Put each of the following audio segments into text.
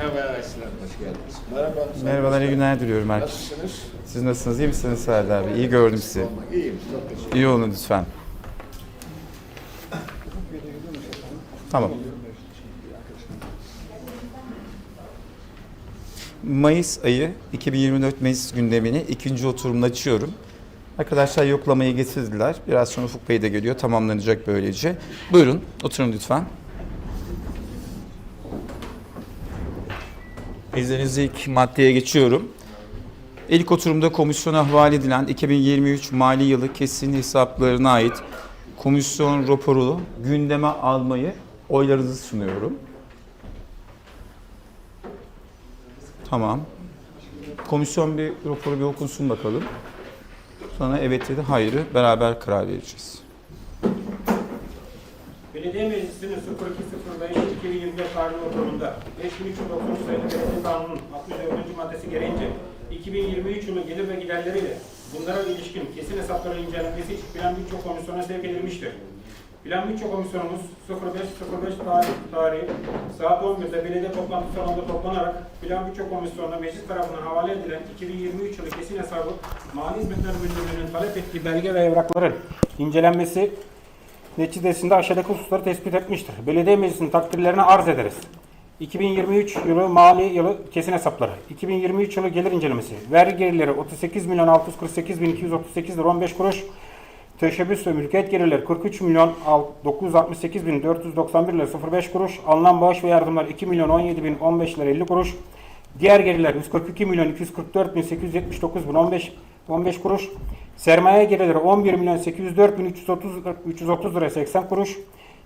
Merhaba Hanım, hoş geldiniz. Merhaba. Merhabalar, iyi günler diliyorum herkese. Nasılsınız? Siz nasılsınız? İyi misiniz Serdar Bey? İyi gördüm sizi. İyiyim, çok teşekkür İyi olun lütfen. Tamam. Mayıs ayı 2024 Mayıs gündemini ikinci oturumda açıyorum. Arkadaşlar yoklamayı getirdiler. Biraz sonra Ufuk Bey de geliyor. Tamamlanacak böylece. Buyurun, oturun lütfen. İzninizle ilk maddeye geçiyorum. İlk oturumda komisyona havale edilen 2023 mali yılı kesin hesaplarına ait komisyon raporu gündeme almayı oylarınızı sunuyorum. Tamam. Komisyon bir raporu bir okunsun bakalım. Sonra evet dedi hayırı beraber karar vereceğiz. Belediye Meclisi'nin 02.05.2024 tarihli oturumunda 5393 sayılı Belediye Kanunu'nun 64. maddesi gereğince 2023 yılı gelir ve giderleriyle bunlara ilişkin kesin hesapların incelenmesi için Plan Bütçe Komisyonu'na sevk edilmiştir. Plan Bütçe Komisyonumuz 05.05 tarih, tarihi saat 11'de belediye toplantı salonunda toplanarak Plan Bütçe Komisyonu'na meclis tarafından havale edilen 2023 yılı kesin hesabı Mali Hizmetler Müdürlüğü'nün talep ettiği belge ve evrakların incelenmesi neticesinde aşağıdaki hususları tespit etmiştir. Belediye Meclisi'nin takdirlerine arz ederiz. 2023 yılı mali yılı kesin hesapları. 2023 yılı gelir incelemesi. Vergi gelirleri 38 milyon 648 bin 238 lira 15 kuruş. Teşebbüs ve mülkiyet gelirleri 43 milyon 968 bin 491 lira 05 kuruş. Alınan bağış ve yardımlar 2 milyon 17 bin 15 lira 50 kuruş. Diğer gelirler 142 milyon 244 bin 879 bin 15, 15 kuruş. Sermaye gelirleri 11 milyon 804 bin 330, 330 lira 80 kuruş.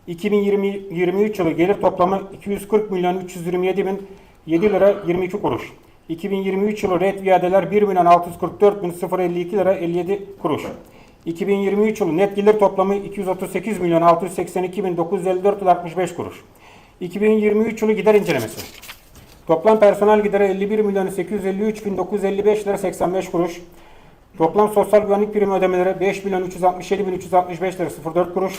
2023 yılı gelir toplamı 240 milyon 327 bin 7 lira 22 kuruş. 2023 yılı red iadeler 1 milyon 644 bin 052 lira 57 kuruş. 2023 yılı net gelir toplamı 238 milyon 682 bin 954 lira 65 kuruş. 2023 yılı gider incelemesi. Toplam personel gideri 51 milyon 853 bin 955 lira 85 kuruş. Toplam sosyal güvenlik primi ödemeleri 5 milyon 367 bin 365 lira 04 kuruş.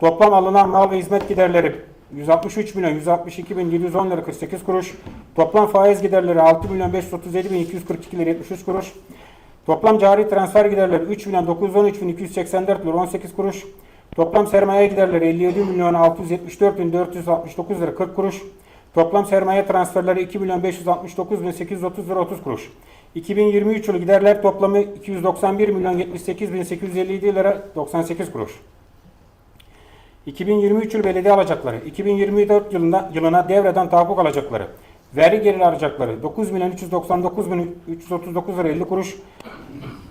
Toplam alınan mal ve hizmet giderleri 163 milyon 162 bin 710 lira 48 kuruş. Toplam faiz giderleri 6 milyon 537 bin 242 lira 73 kuruş. Toplam cari transfer giderleri 3 milyon 913 bin 284 lira 18 kuruş. Toplam sermaye giderleri 57 milyon 674 bin 469 lira 40 kuruş. Toplam sermaye transferleri 2 milyon 569 bin 830 lira 30 kuruş. 2023 yılı giderler toplamı 291 milyon 78 bin 857 lira 98 kuruş. 2023 yıl belediye alacakları, 2024 yılında yılına devreden tahakkuk alacakları, vergi geliri alacakları 9 milyon 399 bin 339 lira 50 kuruş,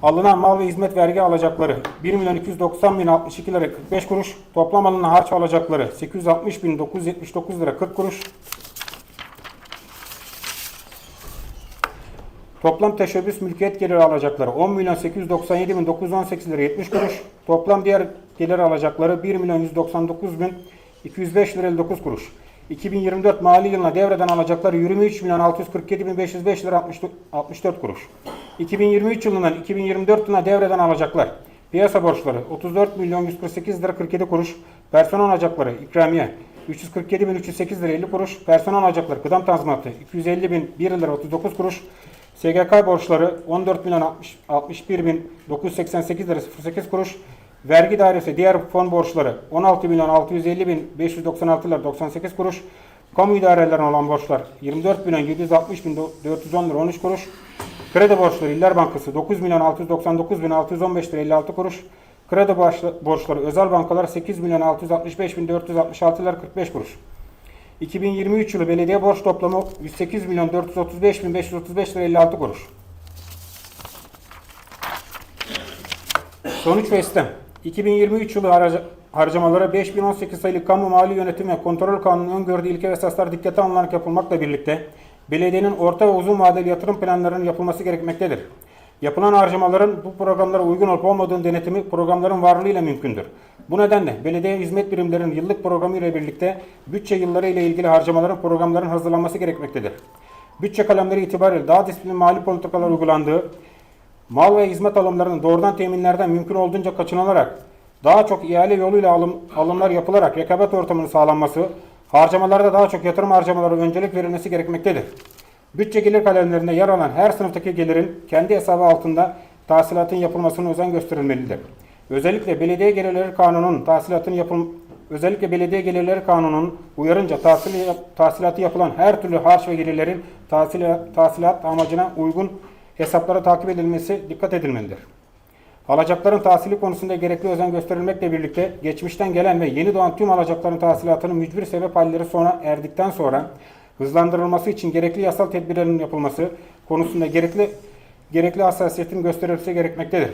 alınan mal ve hizmet vergi alacakları 1 milyon 290 bin 62 lira 45 kuruş, toplam alınan harç alacakları 860 bin 979 lira 40 kuruş, Toplam teşebbüs mülkiyet geliri alacakları 10 milyon 897 bin 918 lira 70 kuruş. Toplam diğer gelir alacakları 1 milyon 199 bin 205 lira 59 kuruş. 2024 mali yılına devreden alacakları 23 milyon 647 bin 505 lira 64 kuruş. 2023 yılından 2024 yılına devreden alacaklar. Piyasa borçları 34 milyon 148 lira 47 kuruş. Personel alacakları ikramiye 347 bin 308 lira 50 kuruş. Personel alacakları kıdem tazminatı 250 bin 1 lira 39 kuruş. SGK borçları 14 milyon 60, 61 bin 988 lira 08 kuruş. Vergi dairesi diğer fon borçları 16 milyon 650 bin 596 lira 98 kuruş. Kamu idarelerine olan borçlar 24 milyon 760 bin 410 lira 13 kuruş. Kredi borçları İller Bankası 9 milyon 699 bin 615 lira 56 kuruş. Kredi borçla- borçları özel bankalar 8 milyon 665 bin 466 lira 45 kuruş. 2023 yılı belediye borç toplamı 108 milyon 435 bin 535 lira 56 kuruş. Sonuç ve istem. 2023 yılı harca- harcamalara 5018 sayılı Kamu Mali Yönetim ve Kontrol Kanunu öngördüğü ilke ve esaslar dikkate alınarak yapılmakla birlikte belediyenin orta ve uzun vadeli yatırım planlarının yapılması gerekmektedir. Yapılan harcamaların bu programlara uygun olup olmadığını denetimi programların varlığıyla mümkündür. Bu nedenle belediye hizmet birimlerinin yıllık programı ile birlikte bütçe yılları ile ilgili harcamaların programların hazırlanması gerekmektedir. Bütçe kalemleri itibariyle daha disiplinli mali politikalar uygulandığı, mal ve hizmet alımlarının doğrudan teminlerden mümkün olduğunca kaçınılarak daha çok ihale yoluyla alım, alımlar yapılarak rekabet ortamının sağlanması, Harcamalarda daha çok yatırım harcamaları öncelik verilmesi gerekmektedir. Bütçe gelir kalemlerinde yer alan her sınıftaki gelirin kendi hesabı altında tahsilatın yapılmasına özen gösterilmelidir. Özellikle belediye gelirleri kanunun tahsilatın yapıl özellikle belediye gelirleri kanunun uyarınca tahsil, tahsilatı yapılan her türlü harç ve gelirlerin tahsilat, tahsilat amacına uygun hesaplara takip edilmesi dikkat edilmelidir. Alacakların tahsili konusunda gerekli özen gösterilmekle birlikte geçmişten gelen ve yeni doğan tüm alacakların tahsilatının mücbir sebep halleri sona erdikten sonra hızlandırılması için gerekli yasal tedbirlerin yapılması konusunda gerekli gerekli hassasiyetin gösterilmesi gerekmektedir.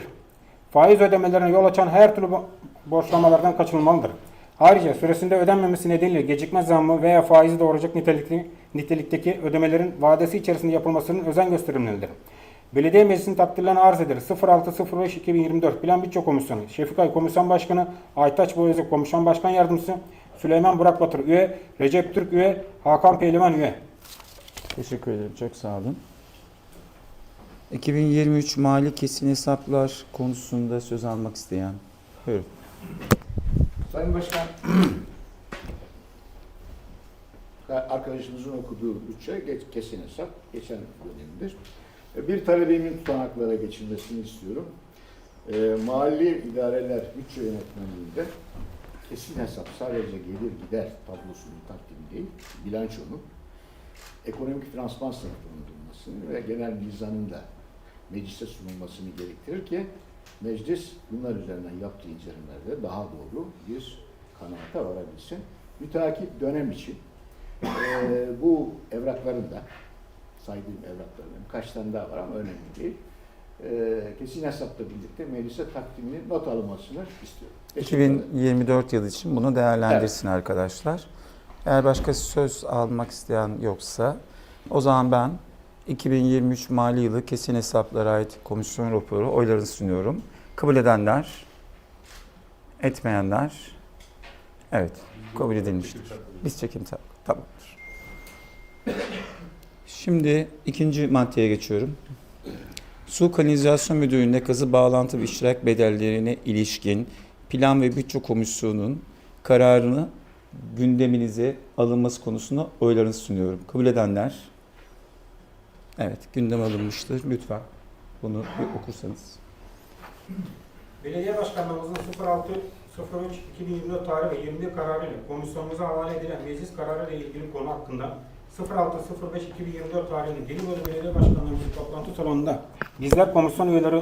Faiz ödemelerine yol açan her türlü bo- borçlamalardan kaçınılmalıdır. Ayrıca süresinde ödenmemesi nedeniyle gecikme zammı veya faizi doğuracak nitelikli, nitelikteki ödemelerin vadesi içerisinde yapılmasının özen gösterilmelidir. Belediye Meclisi'nin takdirlerine arz eder. 06.05.2024 Plan Bütçe Komisyonu, Şefikay Komisyon Başkanı, Aytaç Boyacı Komisyon Başkan Yardımcısı, Süleyman Burak Batır üye, Recep Türk üye, Hakan Pehlivan üye. Teşekkür ederim. Çok sağ olun. 2023 mali kesin hesaplar konusunda söz almak isteyen. Buyurun. Sayın Başkan, arkadaşımızın okuduğu bütçe geç- kesin hesap geçen dönemdir. Bir talebimin tutanaklara geçilmesini istiyorum. E, mali idareler bütçe yönetmeliğinde kesin hesap sadece gelir gider tablosunun takdimi değil, bilançonun ekonomik finansman sınıfının bulunmasını ve genel mizanın da meclise sunulmasını gerektirir ki meclis bunlar üzerinden yaptığı incelemelerde daha doğru bir kanaate varabilsin. Müteakip dönem için eee, bu evrakların da saydığım evrakların kaç tane daha var ama önemli değil. Eee, kesin hesapla birlikte meclise takdimini not alınmasını istiyorum. Teşekkür ederim. 2024 yılı için bunu değerlendirsin arkadaşlar. Eğer başka söz almak isteyen yoksa o zaman ben 2023 mali yılı kesin hesaplara ait komisyon raporu oylarını sunuyorum. Kabul edenler, etmeyenler, evet kabul edilmiştir. Biz çekim ta- tamamdır. Şimdi ikinci maddeye geçiyorum. Su Kanalizasyon Müdürlüğü'nde kazı bağlantı ve iştirak bedellerine ilişkin Plan ve Bütçe Komisyonu'nun kararını gündeminize alınması konusunda oylarınızı sunuyorum. Kabul edenler? Evet, gündem alınmıştır. Lütfen bunu bir okursanız. Belediye Başkanlığımızın 06.03.2024 tarih ve 21 kararı ile komisyonumuza havale edilen meclis kararı ile ilgili konu hakkında 06.05.2024 tarihinde Gelibolu Belediye Başkanlığımızın toplantı salonunda bizler komisyon üyeleri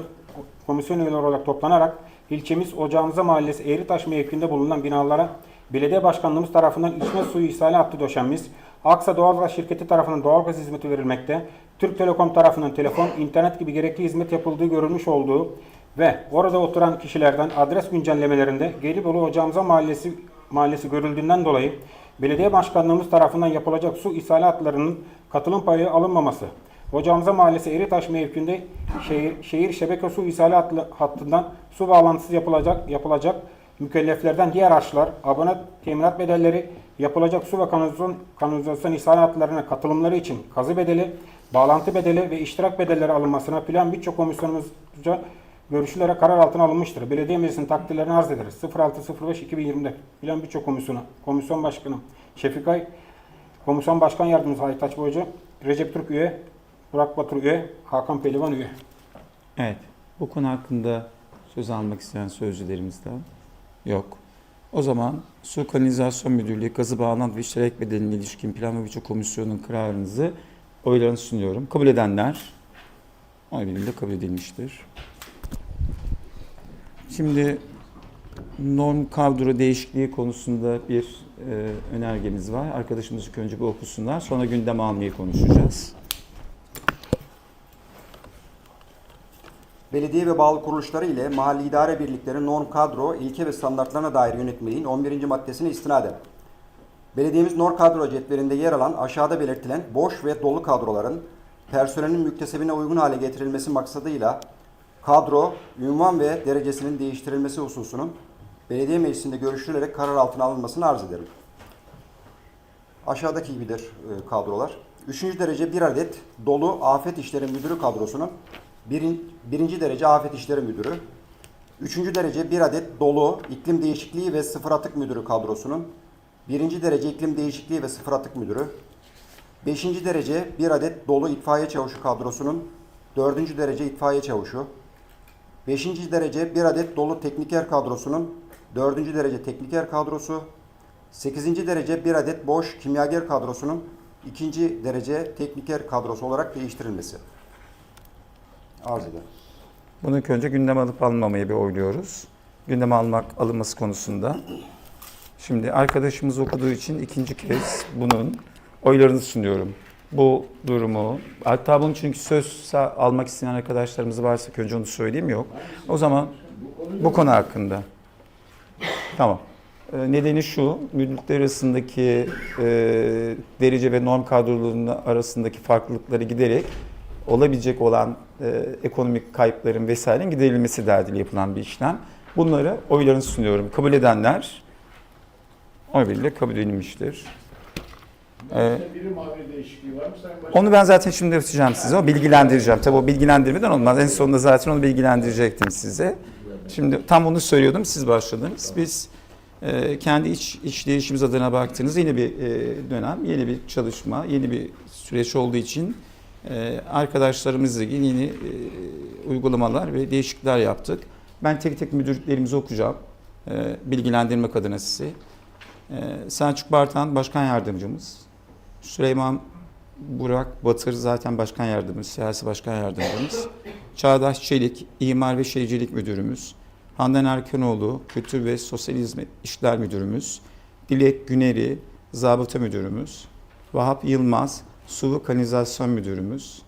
komisyon üyeleri olarak toplanarak ilçemiz Ocağımıza Mahallesi Eğritaş mevkinde bulunan binalara belediye başkanlığımız tarafından içme suyu ishali hattı döşenmiş. Aksa Doğalgaz Şirketi tarafından doğalgaz hizmeti verilmekte. Türk Telekom tarafından telefon, internet gibi gerekli hizmet yapıldığı görülmüş olduğu ve orada oturan kişilerden adres güncellemelerinde Gelibolu Ocağımıza Mahallesi mahallesi görüldüğünden dolayı belediye başkanlığımız tarafından yapılacak su ishali hatlarının katılım payı alınmaması, Ocağımıza Mahallesi Eritaş mevkinde şehir, şehir şebeke su ishali hatlı- hattından su bağlantısı yapılacak yapılacak. Mükelleflerden diğer harçlar, abone teminat bedelleri, yapılacak su ve kanalizasyon, kanalizasyon ishal hatlarına katılımları için kazı bedeli, bağlantı bedeli ve iştirak bedelleri alınmasına plan bütçe komisyonumuzca görüşülere karar altına alınmıştır. Belediye meclisinin takdirlerini arz ederiz. 06.05.2020'de Plan Bütçe Komisyonu, Komisyon Başkanı Şefikay, Komisyon Başkan Yardımcısı Aytaç Boyacı, Recep Türk üye, Burak Batur üye, Hakan Pehlivan üye. Evet, bu konu hakkında söz almak isteyen sözcülerimiz de yok. O zaman Su Kanalizasyon Müdürlüğü Gazı Bağlantı ve İştirak Bedeline ilişkin Plan ve Bütçe Komisyonu'nun kararınızı oylarını sunuyorum. Kabul edenler oy birliğiyle kabul edilmiştir. Şimdi norm kadro değişikliği konusunda bir e, önergemiz var. Arkadaşımız ilk önce bir okusunlar. Sonra gündem almayı konuşacağız. Belediye ve bağlı kuruluşları ile mahalli idare birlikleri norm kadro, ilke ve standartlarına dair yönetmeliğin 11. maddesine istinaden. Belediyemiz norm kadro cetvelinde yer alan aşağıda belirtilen boş ve dolu kadroların personelin müktesebine uygun hale getirilmesi maksadıyla kadro, ünvan ve derecesinin değiştirilmesi hususunun belediye meclisinde görüşülerek karar altına alınmasını arz ederim. Aşağıdaki gibidir e, kadrolar. Üçüncü derece bir adet dolu afet işleri müdürü kadrosunun birin, birinci derece afet işleri müdürü, üçüncü derece bir adet dolu iklim değişikliği ve sıfır atık müdürü kadrosunun, Birinci derece iklim değişikliği ve sıfır atık müdürü. Beşinci derece bir adet dolu itfaiye çavuşu kadrosunun dördüncü derece itfaiye çavuşu. Beşinci derece bir adet dolu tekniker kadrosunun dördüncü derece tekniker kadrosu. Sekizinci derece bir adet boş kimyager kadrosunun ikinci derece tekniker kadrosu olarak değiştirilmesi. Arz eder. Bunu ilk önce gündeme alıp almamayı bir oyluyoruz. Gündeme almak alınması konusunda. Şimdi arkadaşımız okuduğu için ikinci kez bunun oylarını sunuyorum. Bu durumu, hatta bunun çünkü söz almak isteyen arkadaşlarımız varsa önce onu söyleyeyim yok. O zaman bu konu hakkında. Tamam. Ee, Nedeni şu, müdürlükler arasındaki e, derece ve norm kadrolarının arasındaki farklılıkları giderek olabilecek olan e, ekonomik kayıpların vesairenin giderilmesi derdiyle yapılan bir işlem. Bunları oylarını sunuyorum. Kabul edenler oy birliğiyle kabul edilmiştir. Ee, onu ben zaten şimdi yapacağım size. O bilgilendireceğim. Tabii o bilgilendirmeden olmaz. En sonunda zaten onu bilgilendirecektim size. Şimdi tam onu söylüyordum. Siz başladınız. Biz e, kendi iç işleyişimiz adına baktığınız yeni bir e, dönem, yeni bir çalışma, yeni bir süreç olduğu için e, arkadaşlarımızla ilgili yeni e, uygulamalar ve değişiklikler yaptık. Ben tek tek müdürlüklerimizi okuyacağım. E, bilgilendirmek adına sizi. E, Selçuk Bartan Başkan Yardımcımız. Süleyman Burak Batır zaten başkan yardımcımız, siyasi başkan yardımcımız. Çağdaş Çelik, İmar ve Şehircilik Müdürümüz. Handan Erkenoğlu, Kültür ve Sosyal Hizmet İşler Müdürümüz. Dilek Güneri, Zabıta Müdürümüz. Vahap Yılmaz, Su ve Kanalizasyon Müdürümüz.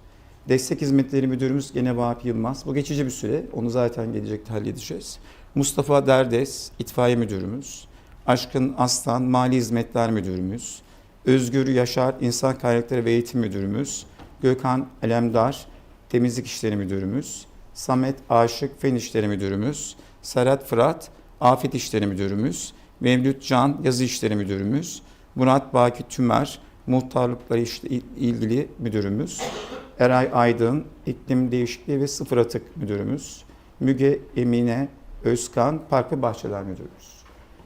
Destek Hizmetleri Müdürümüz gene Vahap Yılmaz. Bu geçici bir süre. Onu zaten gelecekte halledeceğiz. Mustafa Derdes, İtfaiye Müdürümüz. Aşkın Aslan, Mali Hizmetler Müdürümüz. Özgür Yaşar, İnsan Kaynakları ve Eğitim Müdürümüz. Gökhan Elemdar, Temizlik İşleri Müdürümüz. Samet Aşık, Fen İşleri Müdürümüz. Serhat Fırat, Afet İşleri Müdürümüz. Mevlüt Can, Yazı İşleri Müdürümüz. Murat Baki Tümer, Muhtarlıkları işte ilgili müdürümüz. Eray Aydın, İklim Değişikliği ve Sıfır Atık Müdürümüz. Müge Emine Özkan, Park ve Bahçeler Müdürümüz.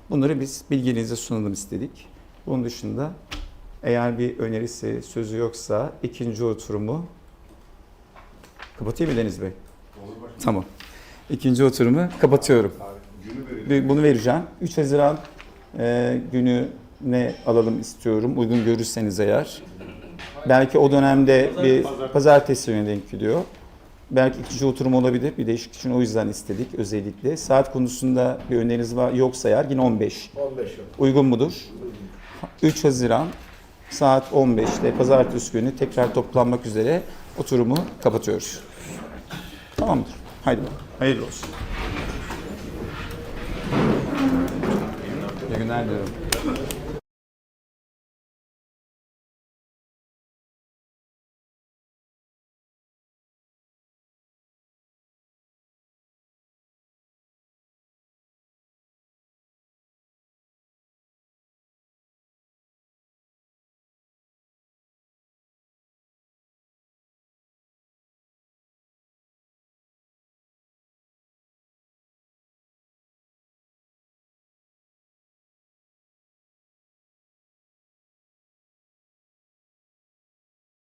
Bunları biz bilginize sunalım istedik. Bunun dışında eğer bir önerisi, sözü yoksa ikinci oturumu kapatayım mı Deniz Bey? Tamam. İkinci oturumu kapatıyorum. Bir- Bunu vereceğim. 3 Haziran e, günü ne alalım istiyorum. Uygun görürseniz eğer. Belki o dönemde bir pazartesi günü denk geliyor. Belki ikinci oturum olabilir. Bir değişik için o yüzden istedik özellikle. Saat konusunda bir öneriniz var yoksa eğer yine 15. 15 yıl. Uygun mudur? 3 Haziran saat 15'te pazartesi günü tekrar toplanmak üzere oturumu kapatıyoruz. Tamamdır. Haydi bakalım. Hayırlı olsun. İyi günler diliyorum.